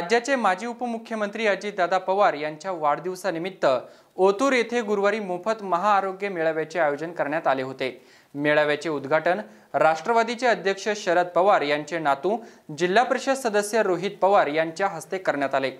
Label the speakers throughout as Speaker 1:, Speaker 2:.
Speaker 1: राज्याचे माजी उपमुख्यमंत्री अजितदादा पवार यांच्या वाढदिवसानिमित्त ओतूर येथे गुरुवारी मोफत महाआरोग्य मेळाव्याचे आयोजन करण्यात आले होते. मेळाव्याचे उद्घाटन राष्ट्रवादीचे अध्यक्ष शरद पवार यांचे नातू जिल्हा परिषद सदस्य रोहित पवार यांच्या हस्ते करण्यात आले.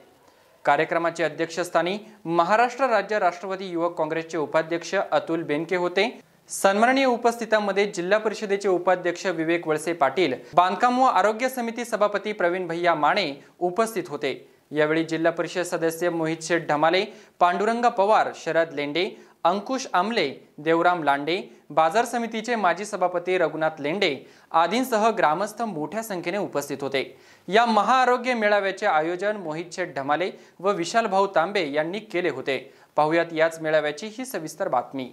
Speaker 1: कार्यक्रमाचे अध्यक्षस्थानी महाराष्ट्र राज्य राष्ट्रवादी युवक काँग्रेसचे उपाध्यक्ष अतुल बेनके होते. सन्माननीय उपस्थितांमध्ये जिल्हा परिषदेचे उपाध्यक्ष विवेक वळसे पाटील बांधकाम व आरोग्य समिती सभापती प्रवीण भैया माने उपस्थित होते. यावेळी जिल्हा परिषद सदस्य मोहित शेठ ढमाले पांडुरंग पवार शरद लेंडे अंकुश आमले देवराम लांडे बाजार समितीचे माजी सभापती रघुनाथ लेंडे आदींसह ग्रामस्थ मोठ्या संख्येने उपस्थित होते. या महाआरोग्य मेळाव्याचे आयोजन मोहित शेठ ढमाले व विशाल भाऊ तांबे यांनी केले होते. पाहुयात याच मेळाव्याची ही सविस्तर बातमी.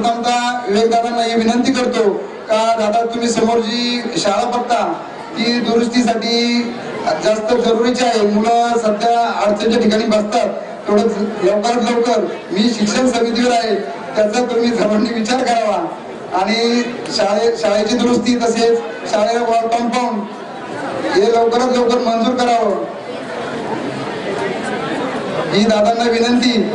Speaker 2: प्रथमतः विवेकदादांना ही विनंती करतो का दादा तुम्ही समोर जी शाळा बघता ती दुरुस्तीसाठी जास्त जरुरीची आहे. मुलं सध्या अडचणीच्या ठिकाणी बसतात. थोडं लवकरात लवकर मी शिक्षण समितीवर आहे त्याचा तुम्ही सर्वांनी विचार करावा. आणि शाळे शाळेची दुरुस्ती तसेच शाळेवर कंपाऊंड हे लवकरात लवकर मंजूर करावं. ही दादांना विनंती.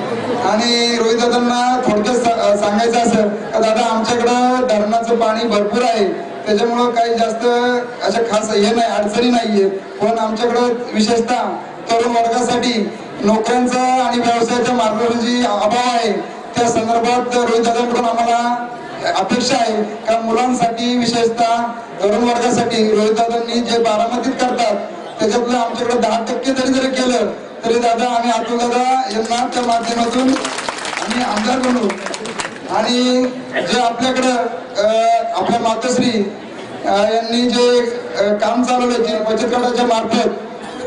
Speaker 2: आणि रोहित दादांना थोडक्यात सांगायचं असं का दादा आमच्याकडं धरणाचं पाणी भरपूर आहे. त्याच्यामुळं काही जास्त अशा खास हे नाही अडचणी नाहीये. पण आमच्याकडं विशेषतः तरुण वर्गासाठी नोकऱ्यांचा आणि व्यवसायाच्या मार्गदर्शनाची अभाव आहे त्या संदर्भात रोहित दादांकडून आम्हाला अपेक्षा आहे का मुलांसाठी विशेषतः तरुण वर्गासाठी रोहित दादांनी जे बारामतीत करतात त्याच्यातलं आमच्याकडे दहा टक्के जरी जरी केलं तरी दादा आम्ही अतुल दादा यांना त्या माध्यमातून आम्ही आमदार बनू. आणि जे आपल्याकडं आपल्या मातोश्री यांनी जे काम चालवलं जे बचत गटाच्या मार्फत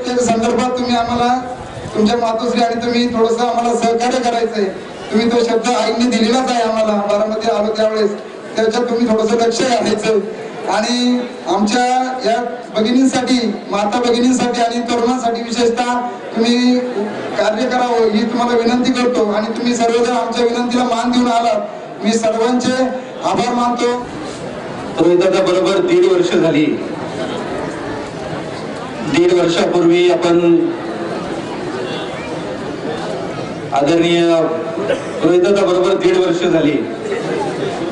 Speaker 2: त्या संदर्भात तुम्ही आम्हाला तुमच्या मातोश्री आणि तुम्ही थोडंसं आम्हाला सहकार्य करायचंय. तुम्ही तो शब्द आईने दिलेलाच आहे आम्हाला बारामती आलो त्यावेळेस. त्याच्यात तुम्ही थोडस लक्ष घालायचं आणि आमच्या या भगिनींसाठी माता भगिनींसाठी आणि तरुणांसाठी विशेषतः तुम्ही कार्य करावं ही तुम्हाला विनंती करतो. आणि तुम्ही सर्वजण आमच्या विनंतीला मान देऊन आलात. मी सर्वांचे आभार मानतो.
Speaker 3: रोहिताचा बरोबर दीड वर्ष झाली. दीड वर्षापूर्वी आपण आदरणीय रोहिताचा बरोबर दीड वर्ष झाली.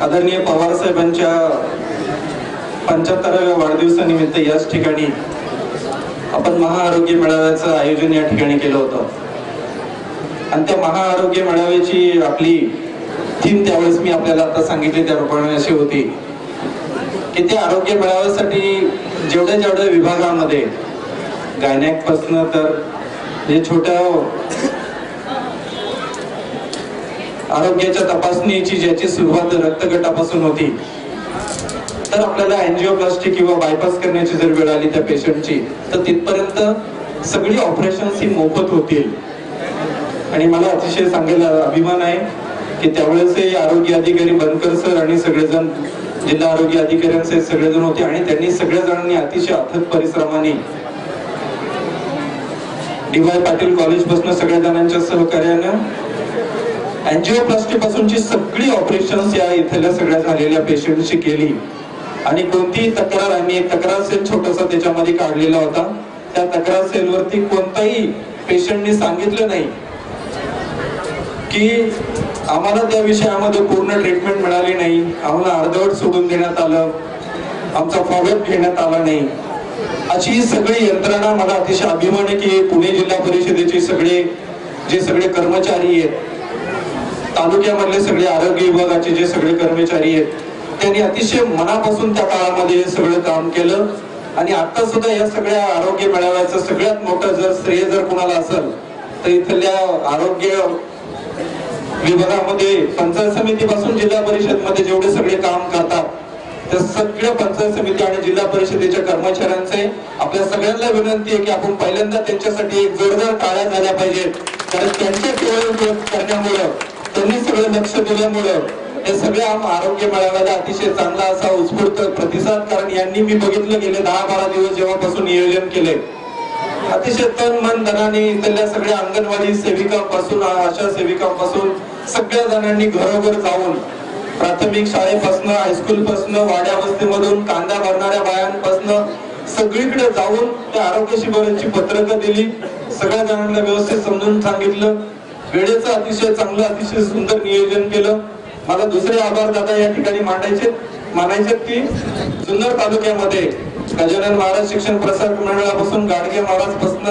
Speaker 3: आदरणीय पवार साहेबांच्या पंच्याहत्तराव्या वाढदिवसानिमित्त याच ठिकाणी आपण महाआरोग्य मेळाव्याचं आयोजन या ठिकाणी केलं होतं. आणि त्या महाआरोग्य मेळाव्याची आपली थीम त्यावेळेस मी आपल्याला आता सांगितली त्याप्रमाणे अशी होती की त्या आरोग्य मेळाव्यासाठी जेवढ्या जेवढ्या विभागामध्ये गायनॅकपासनं तर जे छोट्या आरोग्याच्या तपासणीची ज्याची सुरुवात रक्तगटापासून होती तर आपल्याला अँजिओप्लास्टी किंवा बायपास करण्याची जर वेळ आली त्या पेशंटची तर तिथपर्यंत सगळी ऑपरेशन्स ही मोफत होतील. आणि मला अतिशय सांगायला अभिमान आहे की त्यावेळेस आरोग्य अधिकारी बनकर सर आणि सगळेजण जिल्हा आरोग्य अधिकाऱ्यांचे सगळेजण होते आणि त्यांनी सगळ्या जणांनी अतिशय अथक परिश्रमाने डी वाय पाटील कॉलेजपासून सगळ्या जणांच्या सहकार्यानं अँजिओप्लास्टी पासूनची सगळी ऑपरेशन्स या इथल्या सगळ्या झालेल्या पेशंटशी केली. आणि कोणतीही तक्रार आम्ही तक्रार सेल छोटासा त्याच्यामध्ये काढलेला होता. त्या तक्रार सेलवरती कोणताही पेशंटनी सांगितलं नाही की आम्हाला त्या विषयामध्ये पूर्ण ट्रीटमेंट मिळाली नाही. आम्हाला अर्धवट सोडून देण्यात आलं. आमचा फॉलोअप घेण्यात आला नाही. अशी सगळी यंत्रणा मला अतिशय अभिमान आहे की पुणे जिल्हा परिषदेचे सगळे जे सगळे कर्मचारी आहेत तालुक्यामधले सगळे आरोग्य विभागाचे जे सगळे कर्मचारी आहेत त्यांनी अतिशय मनापासून त्या काळामध्ये हे सगळं काम केलं. आणि आता सुद्धा या सगळ्या आरोग्य मेळाव्याचं सगळ्यात मोठं जर श्रेय जर कुणाला असेल तर इथल्या आरोग्य विभागामध्ये पंचायत समितीपासून जिल्हा परिषदमध्ये जेवढे सगळे काम करतात त्या सगळ्या पंचायत समिती आणि जिल्हा परिषदेच्या कर्मचाऱ्यांचे आपल्या सगळ्यांना विनंती आहे की आपण पहिल्यांदा त्यांच्यासाठी एक जोरदार टाळ्या झाल्या पाहिजेत. कारण त्यांच्या केवळ करण्यामुळं त्यांनी सगळं लक्ष दिल्यामुळं हे सगळ्या आरोग्य मेळाव्याला अतिशय चांगला असा उत्स्फूर्त प्रतिसाद कारण यांनी मी बघितलं गेले दहा बारा दिवस जेव्हापासून नियोजन केले अतिशय तन मन धनाने इथल्या सगळ्या अंगणवाडी सेविकांपासून आशा सेविकांपासून सगळ्या जणांनी घरोघर जाऊन प्राथमिक शाळेपासून हायस्कूल पासून वाड्या वस्तीमधून कांदा भरणाऱ्या बायांपासून सगळीकडे जाऊन त्या आरोग्य शिबिरांची पत्रकं दिली. सगळ्या जणांना व्यवस्थित समजून सांगितलं. वेळेचं अतिशय चांगलं अतिशय सुंदर नियोजन केलं. मला दुसरे आभार दादा या ठिकाणी मांडायचे. मानायचे की जुन्नर तालुक्यामध्ये गजानन महाराज शिक्षण प्रसारक मंडळापासून गाडगे महाराज पासन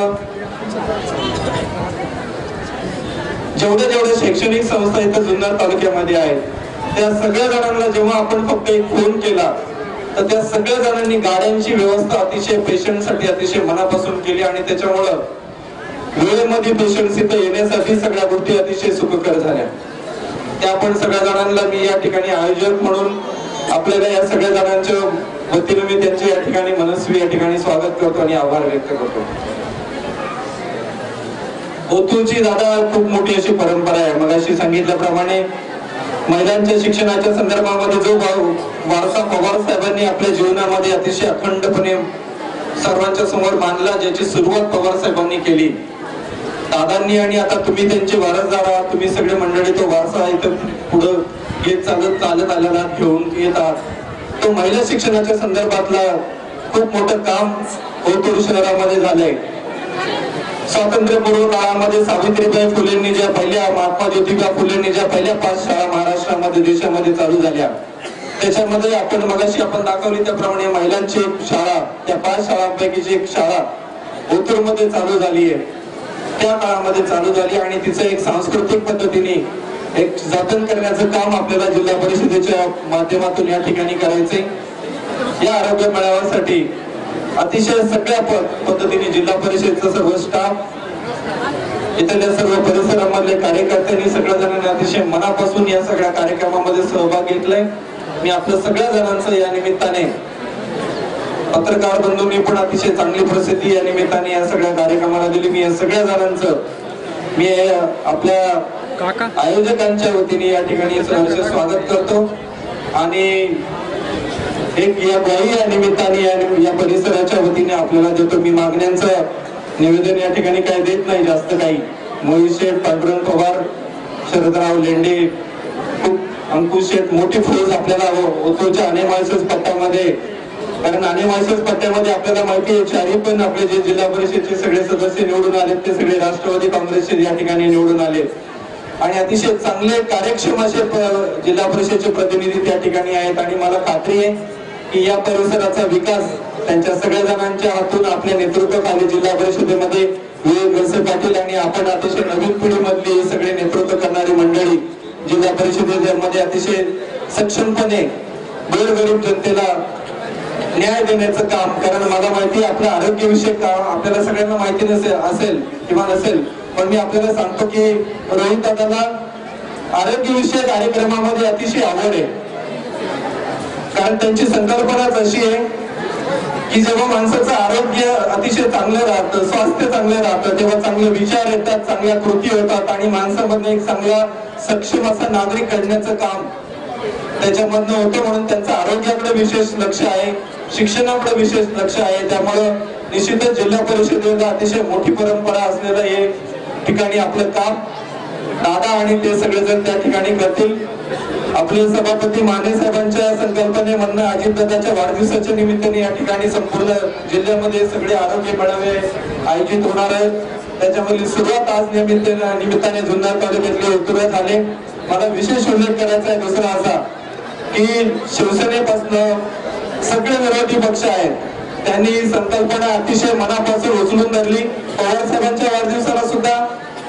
Speaker 3: जेवढ्या जेवढ्या शैक्षणिक संस्था इथं जुन्नर तालुक्यामध्ये आहेत त्या सगळ्या जणांना जेव्हा आपण फक्त एक फोन केला तर त्या सगळ्या जणांनी गाड्यांची व्यवस्था अतिशय पेशंटसाठी अतिशय मनापासून केली आणि त्याच्यामुळं वेळेमध्ये पेशंट इथं येण्यासाठी सगळ्या गोष्टी अतिशय सुखकर झाल्या त्या पण सगळ्या मी या ठिकाणी आयोजक म्हणून आपल्याला या सगळ्या जणांच्या वतीने मी त्यांचे या ठिकाणी मनस्वी या ठिकाणी स्वागत करतो आणि आभार व्यक्त करतो. ओतूची दादा खूप मोठी अशी परंपरा आहे. मग अशी सांगितल्याप्रमाणे महिलांच्या शिक्षणाच्या संदर्भामध्ये जो वारसा पवार साहेबांनी आपल्या जीवनामध्ये अतिशय अखंडपणे सर्वांच्या समोर मानला ज्याची सुरुवात पवार साहेबांनी केली. दादांनी आणि आता तुम्ही त्यांचे वारसदार आहात तुम्ही सगळे मंडळी तो वारसा इथं पुढं येत चालत चालत आलेला घेऊन येतात. तो महिला शिक्षणाच्या संदर्भातला खूप मोठं काम ओतूर शहरामध्ये झालंय. स्वातंत्र्यपूर्व काळामध्ये सावित्रीबाई फुलेंनी ज्या पहिल्या महात्मा ज्योतिबा फुलेंनी ज्या पहिल्या पाच शाळा महाराष्ट्रामध्ये देशामध्ये चालू झाल्या. त्याच्यामध्ये आपण मगाशी आपण दाखवली त्याप्रमाणे महिलांची एक शाळा त्या पाच शाळांपैकीची एक शाळा ओतूर चालू झाली आहे त्या काळामध्ये चालू झाली आणि तिचं एक सांस्कृतिक पद्धतीने एक जतन करण्याचं काम आपल्याला जिल्हा परिषदेच्या माध्यमातून या ठिकाणी करायचंय. या आरोग्य मेळाव्यासाठी अतिशय सगळ्या पद्धतीने जिल्हा परिषदचा सर्व स्टाफ इथल्या सर्व परिसरामधले कार्यकर्त्यांनी सगळ्या जणांनी अतिशय मनापासून या सगळ्या कार्यक्रमामध्ये सहभाग घेतलाय. मी आपल्या सगळ्या जणांचं या निमित्ताने पत्रकार बंधूंनी पण अतिशय चांगली प्रसिद्धी या निमित्ताने या सगळ्या कार्यक्रमाला दिली. मी या सगळ्या जणांचं मी आपल्या आयोजकांच्या वतीने या ठिकाणी स्वागत करतो. आणि एक या ग्वाही या निमित्ताने या- परिसराच्या वतीने आपल्याला देतो मी मागण्यांचं निवेदन या ठिकाणी काही देत नाही जास्त काही. मोहित शेठ पांडुरंग पवार शरदराव लेंडे खूप अंकुश शेठ मोठी फौज आपल्याला हो- ओतोच्या अनेमाळसच पट्ट्यामध्ये. कारण अनेमाळसच पट्ट्यामध्ये आपल्याला माहिती आहे चारी पण आपले जे जिल्हा परिषदचे सगळे सदस्य निवडून आले ते सगळे राष्ट्रवादी काँग्रेसचे या ठिकाणी निवडून आले आणि अतिशय चांगले कार्यक्षम असे जिल्हा परिषदचे प्रतिनिधी त्या ठिकाणी आहेत. आणि मला खात्री आहे की या परिसराचा विकास त्यांच्या सगळ्या जणांच्या हातून आपल्या नेतृत्वाखाली जिल्हा परिषदेमध्ये विवेक वळसे पाटील आणि आपण अतिशय नवीन पिढीमधली सगळे नेतृत्व करणारी मंडळी जिल्हा परिषदेमध्ये अतिशय सक्षमपणे गोरगरीब जनतेला न्याय देण्याचं काम कारण मला माहिती आपल्या आरोग्यविषयक काम आपल्याला सगळ्यांना माहिती नसेल असेल किंवा नसेल पण मी आपल्याला सांगतो की रोहित दादाला आरोग्यविषयक कार्यक्रमामध्ये अतिशय आवड आहे. कारण त्यांची संकल्पनाच अशी आहे की जेव्हा माणसाचं आरोग्य अतिशय चांगलं राहतं स्वास्थ्य चांगलं राहतं तेव्हा चांगले विचार येतात चांगल्या कृती होतात आणि माणसामध्ये एक चांगला सक्षम असा नागरिक घडण्याचं काम त्याच्यामधनं होतं म्हणून त्यांचं आरोग्याकडे विशेष लक्ष आहे शिक्षणाकडे विशेष लक्ष आहे. त्यामुळं निश्चितच जिल्हा परिषदेला अतिशय मोठी परंपरा असलेलं हे ठिकाणी आपलं काम दादा आणि ते सगळेजण त्या ठिकाणी करतील. आपले सभापती माने साहेबांच्या संकल्पनेमधनं अजितदादाच्या वाढदिवसाच्या निमित्ताने या ठिकाणी संपूर्ण जिल्ह्यामध्ये सगळे आरोग्य मेळावे आयोजित होणार आहेत. त्याच्यामधली सुरुवात आज निमित्ताने निमित्ताने जुन्नर तालुक्यातले उत्तर झाले. मला विशेष उल्लेख करायचा आहे दुसरा असा की शिवसेनेपासून सगळे विरोधी पक्ष आहेत. त्यांनी संकल्पना अतिशय मनापासून उचलून धरली. पवार साहेबांच्या वाढदिवसाला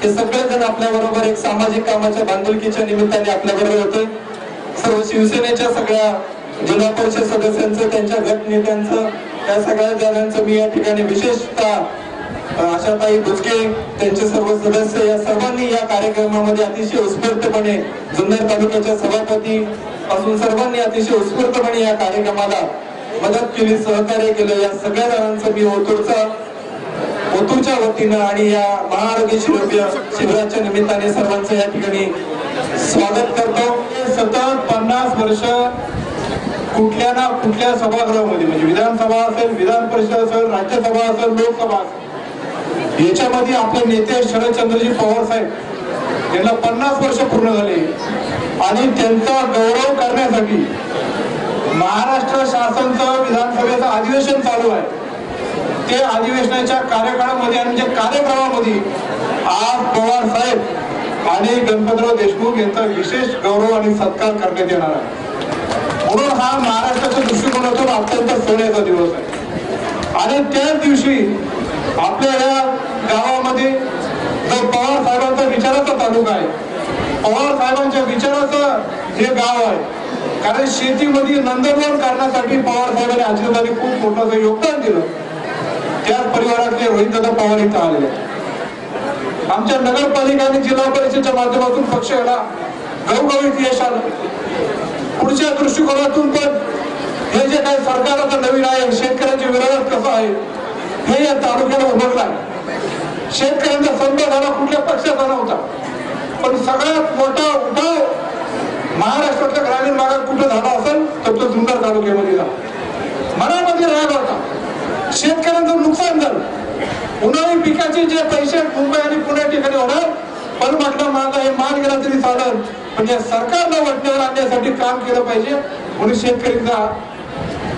Speaker 3: हे सगळेजण आपल्या बरोबर एक सामाजिक कामाच्या बांधिलकीच्या निमित्ताने आपल्या बरोबर होते. सर्व शिवसेनेच्या सगळ्या जिल्हा परिषद सदस्यांचं त्यांच्या गट नेत्यांचं त्या सगळ्या जणांचं मी या ठिकाणी विशेषतः आशाताई भुजके त्यांचे सर्व सदस्य या सर्वांनी या कार्यक्रमामध्ये अतिशय उत्स्फूर्तपणे जुन्नर तालुक्याच्या सभापती पासून सर्वांनी अतिशय उत्स्फूर्तपणे या कार्यक्रमाला मदत केली सहकार्य केलं. या सगळ्या जणांचं मी ओतूरचा ओतूरच्या वतीनं आणि या महाआरोग्य शिबिर शिबिराच्या निमित्ताने सर्वांचं या ठिकाणी स्वागत करतो.
Speaker 4: सतत पन्नास वर्ष कुठल्या ना कुठल्या सभागृहामध्ये म्हणजे विधानसभा असेल विधान परिषद असेल राज्यसभा असेल लोकसभा असेल याच्यामध्ये आपले नेते शरदचंद्रजी पवार साहेब यांना पन्नास वर्ष पूर्ण झाले. आणि त्यांचा गौरव करण्यासाठी महाराष्ट्र शासनचं विधानसभेचं अधिवेशन चालू आहे. ते अधिवेशनाच्या कार्यकाळामध्ये आणि म्हणजे कार्यक्रमामध्ये आज पवार साहेब आणि गणपतराव देशमुख यांचा विशेष गौरव आणि सत्कार करण्यात येणार आहे. म्हणून हा महाराष्ट्राच्या दृष्टिकोनातून अत्यंत सोन्याचा दिवस आहे. आणि त्याच दिवशी आपल्या या गावामध्ये जो पवार साहेबांचा विचाराचा तालुका आहे पवार साहेबांच्या विचाराचं हे गाव आहे. कारण शेतीमध्ये नंदनवन करण्यासाठी पवार साहेबांनी अजितदानी खूप मोठं योगदान दिलं. त्याच परिवारातले रोहितदादा पवार इथं आलेले आमच्या नगरपालिका आणि जिल्हा परिषदेच्या माध्यमातून पक्ष याला गवगवीत यश आलं पुढच्या दृष्टिकोनातून पण हे जे काही सरकार आता नवीन आहे शेतकऱ्यांच्या विरोधात कसं आहे हे या तालुक्याला उमगलं आहे शेतकऱ्यांचा संप झाला कुठल्या पक्षाचा नव्हता. पण सगळ्यात मोठा उठाव महाराष्ट्रातल्या ग्रामीण भागात कुठं झाला असेल तर तो जुन्नर तालुक्यामध्ये झाला. मनामध्ये राग होता. शेतकऱ्यांचं नुकसान झालं. उन्हाळी पिकाचे जे पैसे मुंबई आणि पुण्या ठिकाणी होणार पण म्हटलं माझा हे माल गेला तरी चालेल. पण या सरकारला वटण्यावर आणण्यासाठी काम केलं पाहिजे म्हणून शेतकरीचा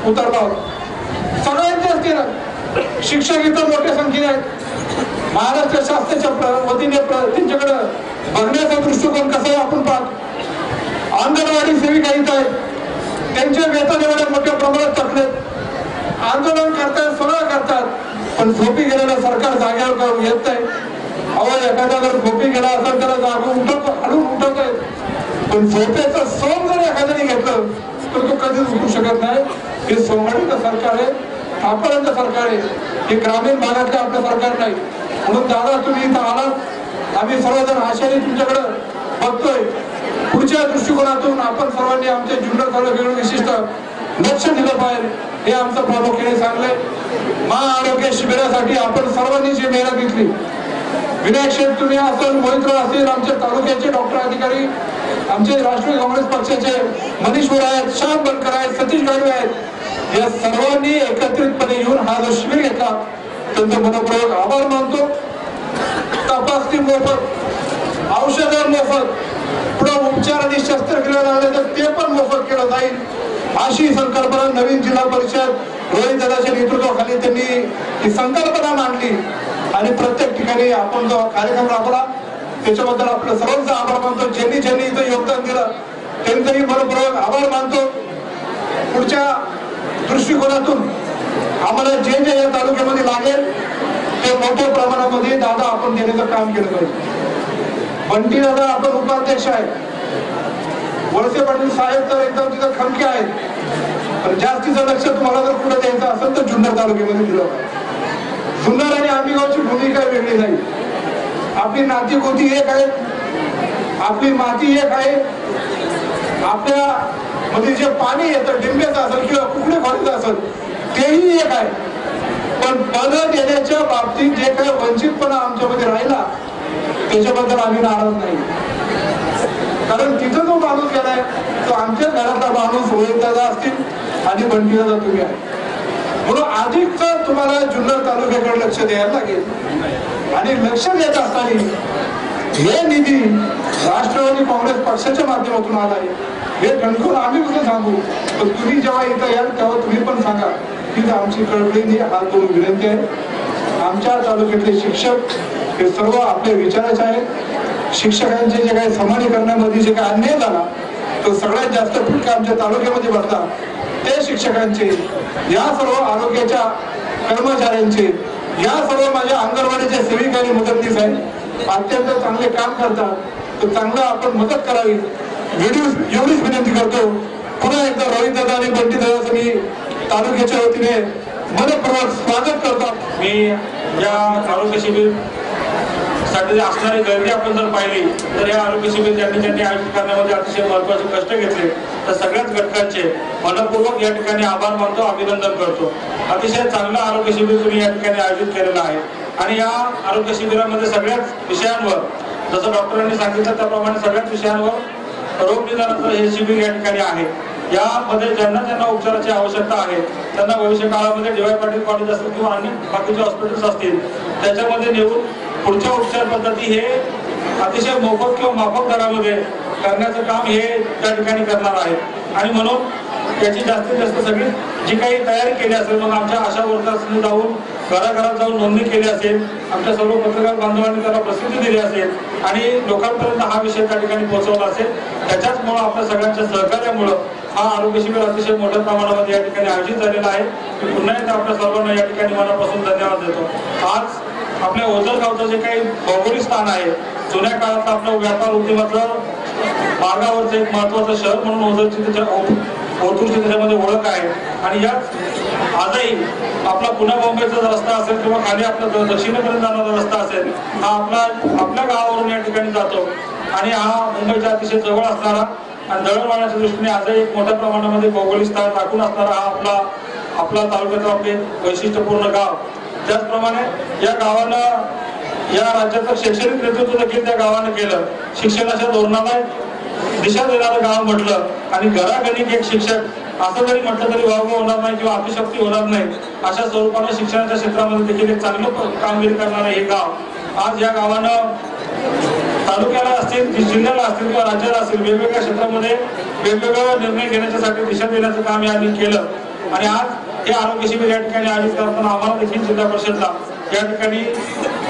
Speaker 4: उतरभाव होता सगळ्यांच्याच केलं शिक्षक इथं मोठ्या संख्येने आहेत. महाराष्ट्र शासनाच्या वतीने प्र- त्यांच्याकडं बघण्याचा दृष्टिकोन कसा आहे आपण पाहतो. अंगणवाडी सेविका इथं आहेत. त्यांचे वेतन एवढ्या मोठ्या प्रमाणात टाकलेत आंदोलन करतात सगळं करतात पण झोपी गेलेलं सरकार जागेवर का येत नाही. अहो एखादा जर झोपी गेला असेल त्याला जागून उठवतो हलून उठवत आहेत पण झोपेचं सोम जर एखाद्याने घेतलं तर तो कधीच उठू शकत नाही. हे सोमाडीचं सरकार आहे थापरांचं सरकार आहे. हे ग्रामीण भागातलं आपलं सरकार नाही. म्हणून दादा तुम्ही इथं आलात. आम्ही सर्वजण आशाने तुमच्याकडे बघतोय. पुढच्या दृष्टिकोनातून आपण सर्वांनी आमच्या जुन्नर तालुक्याकडे विशिष्ट लक्ष दिलं पाहिजे. हे आमचं प्रामुख्याने सांगलंय. महाआरोग्य शिबिरासाठी आपण सर्वांनी जी मेहनत घेतली. विनायक शेठ तुम्ही असेल मोहित्र असतील आमच्या तालुक्याचे डॉक्टर अधिकारी आमचे राष्ट्रीय काँग्रेस पक्षाचे मनीश्वर आहेत श्याम बनकर आहेत सतीश गाडवे आहेत. या सर्वांनी एकत्रितपणे येऊन हा जो शिबिर घेतला त्यांचा मनपूर्वक आभार मानतो. तपासणी मोफत औषध मोफत पुढे उपचार आणि शस्त्रक्रिया लागले तर ते पण मोफत केलं जाईल. अशी संकल्पना नवीन जिल्हा परिषद रोहित दादाच्या नेतृत्वाखाली त्यांनी ही संकल्पना मांडली. आणि प्रत्येक ठिकाणी आपण जो कार्यक्रम राबवला त्याच्याबद्दल आपलं सर्वांचा आभार मानतो. ज्यांनी ज्यांनी इथं योगदान दिलं त्यांचंही मनपूर्वक आभार मानतो. पुढच्या दृष्टिकोनातून आम्हाला जे जे या तालुक्यामध्ये लागेल ते मोठ्या प्रमाणामध्ये दादा आपण देण्याचं काम केलं पाहिजे. बंटी दादा आपण उपाध्यक्ष आहे वळसे पाटील साहेब तर एकदम तिथं खमके आहेत. पण जास्तीचं लक्ष तुम्हाला जर कुठं द्यायचं असेल तर जुन्नर तालुक्यामध्ये दिलं जुन्नर आणि आंबेगावची भूमिका वेगळी नाही. आपली नाती गोती एक आहे आपली माती एक आहे. आपल्या मध्ये जे पाणी येतं डिंब्याचं असेल किंवा कुकडे खोलीचं असेल तेही एक आहे. पण पद देण्याच्या बाबतीत जे काही वंचितपणा आमच्यामध्ये राहिला त्याच्याबद्दल आम्ही नाराज नाही. कारण तिथं जो माणूस गेलाय तो आमच्या घरातला माणूस दादा असतील आणि बंटीदादा तुम्ही आहे. म्हणून अधिक तुम्हाला जुन्नर तालुक्याकडे लक्ष द्यायला लागेल. आणि लक्ष देत असताना हे निधी राष्ट्रवादी काँग्रेस पक्षाच्या माध्यमातून आला आहे. हे ठणकून आम्ही कुठे सांगू? पण तुम्ही जेव्हा इथं याल तेव्हा तुम्ही पण सांगा तिथं आमची कळकळीने हा दोन विनंती आहे. आमच्या तालुक्यातले शिक्षक हे सर्व आपल्या विचाराचे आहेत. शिक्षकांचे जे काही समानीकरणामध्ये जे काही अन्याय झाला तो सगळ्यात जास्त फटका आमच्या तालुक्यामध्ये बसला. ते शिक्षकांचे या सर्व आरोग्याच्या कर्मचाऱ्यांचे या सर्व माझ्या अंगणवाडीच्या सेविका आणि मदतनीस आहेत अत्यंत चांगले काम करतात. तर चांगलं आपण मदत करावी. व्हिडिओ एवढीच विनंती करतो. पुन्हा एकदा रोहित दादा आणि बंटी दादाचं मी तालुक्याच्या वतीने मनपूर्वक स्वागत करतात
Speaker 5: मी या तालुका शिबिर साठी असणारी गर्दी आपण जर पाहिली तर या आरोग्य शिबिर ज्यांनी त्यांनी आयोजित करण्यामध्ये अतिशय महत्त्वाचे कष्ट घेतले. तर सगळ्याच घटकांचे मनपूर्वक या ठिकाणी आभार मानतो अभिनंदन करतो. अतिशय चांगलं आरोग्य शिबिर तुम्ही या ठिकाणी आयोजित केलेलं आहे. आणि या आरोग्य शिबिरामध्ये सगळ्याच विषयांवर जसं डॉक्टरांनी सांगितलं त्याप्रमाणे सगळ्याच विषयांवर रोग निदानाचं हे शिबिर या ठिकाणी आहे. यामध्ये ज्यांना ज्यांना उपचाराची आवश्यकता आहे त्यांना भविष्य काळामध्ये डी वाय पाटील कॉलेज असतील किंवा अन्य बाकीचे हॉस्पिटल्स असतील त्याच्यामध्ये नेऊन पुढच्या उपचार पद्धती हे अतिशय मोफत किंवा माफक दरामध्ये करण्याचं काम हे त्या ठिकाणी करणार आहे. आणि म्हणून त्याची जास्तीत जास्त सगळी जी काही तयारी केली असेल मग आमच्या आशा वर्कर्सनी जाऊन घराघरात जाऊन नोंदणी केली असेल आमच्या सर्व पत्रकार बांधवांनी त्याला प्रसिद्धी दिली असेल आणि लोकांपर्यंत हा विषय त्या ठिकाणी पोहोचवला असेल त्याच्याचमुळं आपल्या सगळ्यांच्या सहकार्यामुळं हा आरोग्य शिबिर अतिशय मोठ्या प्रमाणामध्ये या ठिकाणी आयोजित झालेला आहे. मी पुन्हा एकदा आपल्या सर्वांना या ठिकाणी मनापासून धन्यवाद देतो. आज आपल्या ओझर गावचं जे काही भौगोलिक स्थान आहे जुन्या काळात आपलं व्यापार उद्यमाचं मार्गावरचं एक महत्वाचं शहर म्हणून ओझरची त्याच्या ओतूरची त्याच्यामध्ये ओळख आहे. आणि याच आजही आपला पुणे मुंबईचा रस्ता असेल किंवा खाली आपला द- दक्षिणेपर्यंत जाणारा रस्ता असेल हा आपला आपल्या गावावरून या ठिकाणी जातो. आणि हा मुंबईच्या अतिशय जवळ असणारा आणि दळणवळणाच्या दृष्टीने आजही एक मोठ्या प्रमाणामध्ये भौगोलिक स्थान राखून असणारा हा आपला आपला तालुक्याचा आपले वैशिष्ट्यपूर्ण गाव. त्याचप्रमाणे या गावाला या राज्याचं शैक्षणिक नेतृत्व देखील त्या गावानं केलं. शिक्षणाच्या धोरणाला दिशा देणारं गाव म्हटलं आणि घराघरी एक शिक्षक असं जरी म्हटलं तरी वावग होणार नाही किंवा अतिशक्ती होणार नाही अशा स्वरूपाने शिक्षणाच्या क्षेत्रामध्ये देखील एक चांगलं कामगिरी करणारं हे गाव. आज या गावानं तालुक्याला असतील जिल्ह्याला असतील किंवा राज्याला असतील वेगवेगळ्या क्षेत्रामध्ये वेगवेगळा निर्णय घेण्याच्यासाठी दिशा देण्याचं काम यांनी केलं. आणि आज हे आरोग्य शिबिर या ठिकाणी आयोजित करताना आम्हाला देखील जिल्हा परिषदला या ठिकाणी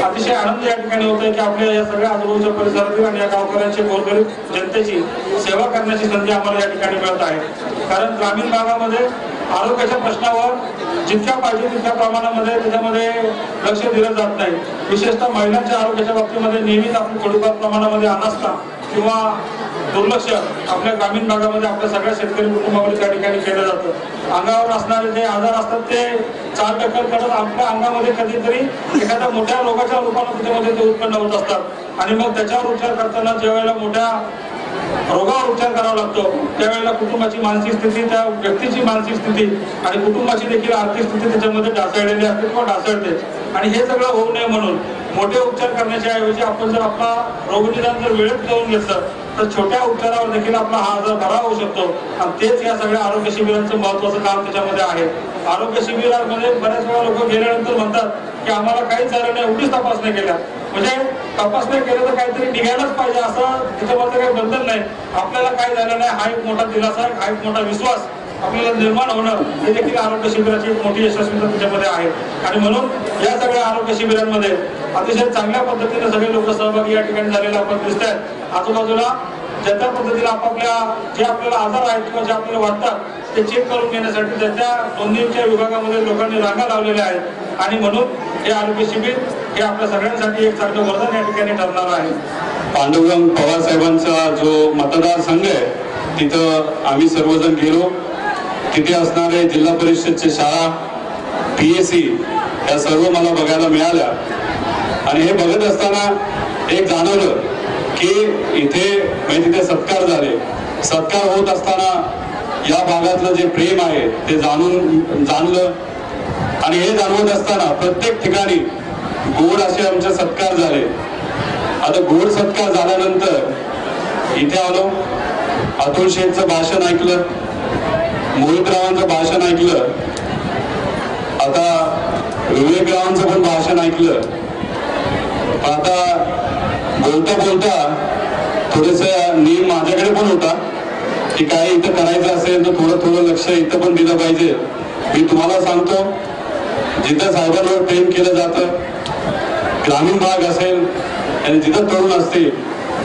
Speaker 5: अतिशय आनंद या ठिकाणी होत आहे की आपल्या या सगळ्या आजूबाजूच्या परिसरातील आणि या गावकऱ्यांची गोरगरीब जनतेची सेवा करण्याची संधी आम्हाला या ठिकाणी मिळत आहे. कारण ग्रामीण भागामध्ये आरोग्याच्या प्रश्नावर जितक्या पाहिजे तितक्या प्रमाणामध्ये त्याच्यामध्ये लक्ष दिलं जात नाही. विशेषतः महिलांच्या आरोग्याच्या बाबतीमध्ये नेहमीच आपण थोडीफार प्रमाणामध्ये अनास्था किंवा दुर्लक्ष आपल्या ग्रामीण भागामध्ये आपल्या सगळ्या शेतकरी कुटुंबामध्ये त्या ठिकाणी केलं जातं. अंगावर असणारे जे आजार असतात ते चार टक्कर करत आपल्या अंगामध्ये कधीतरी एखाद्या मोठ्या रोगाच्या रूपाने त्याच्यामध्ये ते उत्पन्न होत असतात. आणि मग त्याच्यावर उपचार करताना ज्यावेळेला मोठ्या रोगावर उपचार करावा लागतो त्यावेळेला कुटुंबाची मानसिक स्थिती त्या व्यक्तीची मानसिक स्थिती आणि कुटुंबाची देखील आर्थिक स्थिती त्याच्यामध्ये ढासळलेली असते किंवा ढासळते. आणि हे सगळं होऊ नये म्हणून मोठे उपचार करण्याच्या ऐवजी आपण जर आपला रोगनिदान जर वेळेत करून घेतलं तर छोट्या उपचारावर देखील आपला हा आजार बरा होऊ शकतो. आणि तेच या सगळ्या आरोग्य शिबिरांचं महत्वाचं काम त्याच्यामध्ये आहे. आरोग्य शिबिरांमध्ये बऱ्याच वेळा लोक गेल्यानंतर म्हणतात की आम्हाला काहीच झालं नाही उगीच तपासण्या केल्या. म्हणजे तपासण्या केल्या तर काहीतरी निघायलाच पाहिजे असं त्याच्यामध्ये काही बंधन नाही. आपल्याला काय झालं नाही हा एक मोठा दिलासा हा एक मोठा विश्वास. आपल्याला निर्माण होणं हे देखील आरोग्य शिबिराची मोठी यशस्वीता त्याच्यामध्ये आहे. आणि म्हणून या सगळ्या आरोग्य शिबिरांमध्ये अतिशय चांगल्या पद्धतीने सगळे लोक सहभागी या ठिकाणी झालेले आपण दिसत आहेत आजूबाजूला ज्या पद्धतीला पद्धतीने आपापल्या जे आपल्याला आजार आहेत किंवा जे आपल्याला वाटतात ते चेक करून घेण्यासाठी त्याच्या दोन्हीच्या नोंदणीच्या विभागामध्ये लोकांनी रांगा लावलेल्या आहेत. आणि म्हणून हे आरोग्य शिबिर हे आपल्या सगळ्यांसाठी एक चांगलं वरदान या ठिकाणी ठरणार आहे.
Speaker 6: पांडुरंग पवार साहेबांचा जो मतदारसंघ आहे तिथं आम्ही सर्वजण गेलो. तिथे असणारे जिल्हा परिषदच्या शाळा पी एस सी या सर्व मला बघायला मिळाल्या. आणि हे बघत असताना एक जाणवलं की इथे म्हणजे तिथे सत्कार झाले. सत्कार होत असताना या भागातलं जे प्रेम आहे ते जाणून जाणलं. आणि हे जाणवत असताना प्रत्येक ठिकाणी गोड असे आमचे सत्कार झाले. आता गोड सत्कार झाल्यानंतर इथे आलो. अतुल शेठचं भाषण ऐकलं. मोहितरावांचं भाषण ऐकलं आता विवेकरावांचं पण भाषण ऐकलं. आता बोलता बोलता थोडस नियम माझ्याकडे पण होता की काय इथं करायचं असेल तर थोडं थोडं लक्ष इथं पण दिलं पाहिजे. मी तुम्हाला सांगतो जिथं साहेबांवर प्रेम केलं जातं ग्रामीण भाग असेल आणि जिथं तरुण असतील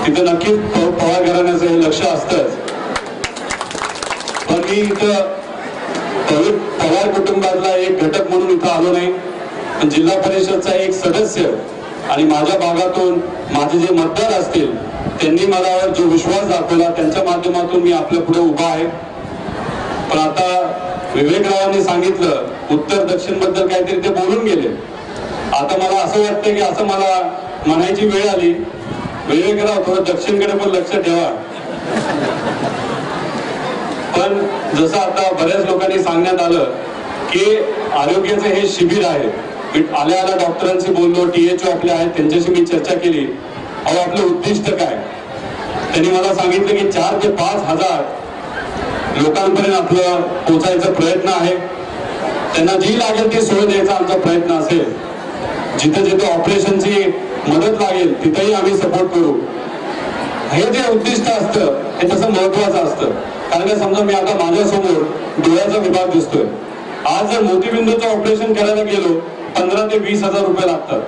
Speaker 6: तिथं नक्कीच पवार घराण्याचं हे लक्ष असतंच. मी इथं पवार कुटुंबातला एक घटक म्हणून इथं आलो नाही. पण जिल्हा परिषदचा एक सदस्य आणि माझ्या भागातून माझे जे मतदार असतील त्यांनी मला जो विश्वास दाखवला त्यांच्या माध्यमातून मी आपल्या पुढे उभा आहे. पण आता विवेकरावांनी सांगितलं उत्तर दक्षिणबद्दल काहीतरी ते बोलून गेले. आता मला असं वाटतं की असं मला म्हणायची वेळ आली. विवेकराव थोडं दक्षिणकडे पण लक्ष ठेवा. पण जसं आता बऱ्याच लोकांनी सांगण्यात आलं की आरोग्याचं हे शिबिर आहे. मी आल्या आल्या डॉक्टरांशी बोललो टीएचओ आपले आहेत त्यांच्याशी मी चर्चा केली. अहो आपलं उद्दिष्ट काय? त्यांनी मला सांगितलं की चार ते पाच हजार लोकांपर्यंत आपलं पोचायचा प्रयत्न आहे. त्यांना जी लागेल ती सोय द्यायचा आमचा प्रयत्न असेल. जिथं जिथं ऑपरेशनची मदत लागेल तिथंही आम्ही सपोर्ट करू. हे जे उद्दिष्ट असतं हे तसं महत्वाचं असतं. कारण की समजा मी आता माझ्यासमोर डोळ्याचा विभाग दिसतोय. आज जर मोतीबिंदूचं ऑपरेशन करायला गेलो पंधरा ते वीस हजार रुपये लागतात.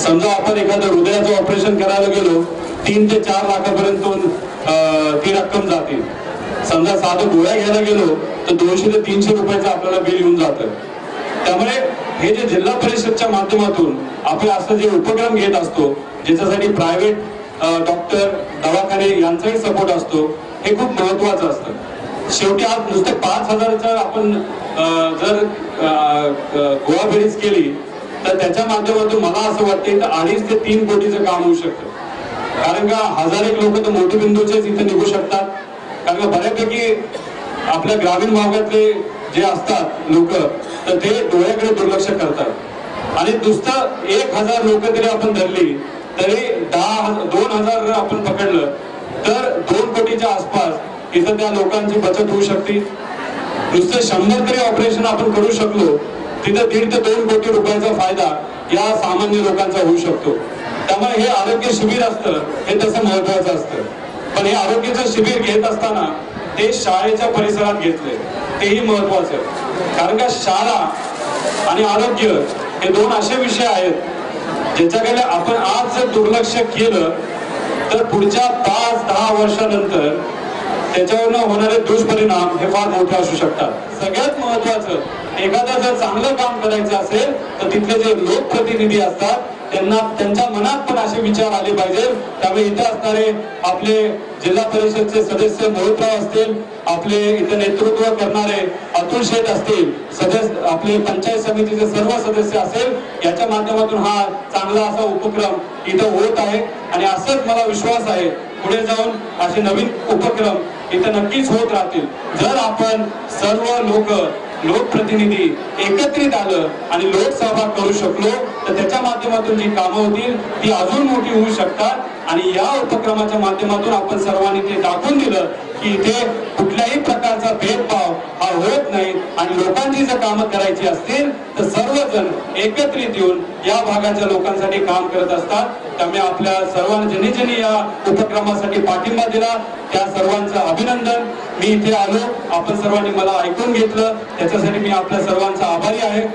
Speaker 6: समजा आपण एखादं हृदयाचं ऑपरेशन करायला गेलो तीन ते चार लाखापर्यंत ती रक्कम जाते. समजा साधं गोळ्या घ्यायला गेलो तर दोनशे ते तीनशे रुपयाचं आपल्याला बिल येऊन जातं. त्यामुळे हे जे जिल्हा परिषदच्या माध्यमातून आपण असं जे उपक्रम घेत असतो ज्याच्यासाठी प्रायव्हेट डॉक्टर दवाखाने यांचाही सपोर्ट असतो हे खूप महत्वाचं असतं. शेवटी आज नुसते पाच हजाराचं आपण जर गोवा बेरीज केली तर त्याच्या माध्यमातून मला असं वाटते तर अडीच ते तीन कोटीचं काम होऊ शकतं. कारण का हजार एक लोक तर मोठबिंदूचेच इथे निघू शकतात. कारण का बऱ्यापैकी आपल्या ग्रामीण भागातले जे असतात लोक तर ते डोळ्याकडे दुर्लक्ष करतात. आणि नुसतं एक हजार लोक जरी आपण धरली तरी दहा दोन हजार जर आपण पकडलं तर दोन कोटीच्या आसपास इथं त्या लोकांची बचत होऊ शकते. नुसतं शंभर तरी ऑपरेशन आपण करू शकलो तिथं दीड ते दोन कोटी रुपयाचा फायदा या सामान्य लोकांचा होऊ शकतो. त्यामुळे हे आरोग्य शिबिर असतं हे तसं महत्वाचं असतं. पण हे आरोग्याचं शिबिर घेत असताना ते शाळेच्या परिसरात घेतले तेही महत्वाचं कारण का शाळा आणि आरोग्य हे दोन असे विषय आहेत ज्याच्याकडे आपण आज जर दुर्लक्ष केलं तर पुढच्या पाच दहा वर्षानंतर त्याच्यावरनं होणारे दुष्परिणाम हे फार मोठे असू शकतात. सगळ्यात महत्वाचं एखादं जर चांगलं काम करायचं असेल तर तिथले जे लोकप्रतिनिधी असतात त्यांना त्यांच्या मनात पण असे विचार आले पाहिजे. त्यामुळे इथे असणारे आपले जिल्हा परिषदचे सदस्य मोहितराव असतील आपले इथे नेतृत्व करणारे अतुल शेठ असतील सदस्य आपले पंचायत समितीचे सर्व सदस्य असेल याच्या माध्यमातून हा चांगला असा उपक्रम इथं होत आहे. आणि असंच मला विश्वास आहे पुढे जाऊन असे नवीन उपक्रम इथं नक्कीच होत राहतील. जर आपण सर्व लोक लोकप्रतिनिधी एकत्रित आलं आणि लोकसहभाग करू शकलो तर त्याच्या माध्यमातून जी कामं होतील ती अजून मोठी होऊ शकतात. आणि या उपक्रमाच्या माध्यमातून आपण सर्वांनी ते दाखवून दिलं की इथे प्रकारचा भेदभाव हा होत नाही आणि लोकांची जर कामं करायची असतील तर सर्वजण एकत्रित येऊन या भागाच्या लोकांसाठी काम करत असतात. त्यामुळे आपल्या सर्वांना ज्यांनी ज्यांनी या उपक्रमासाठी पाठिंबा दिला त्या सर्वांचं अभिनंदन. मी इथे आलो आपण सर्वांनी मला ऐकून घेतलं. त्याच्यासाठी मी आपल्या सर्वांचा आभारी आहे.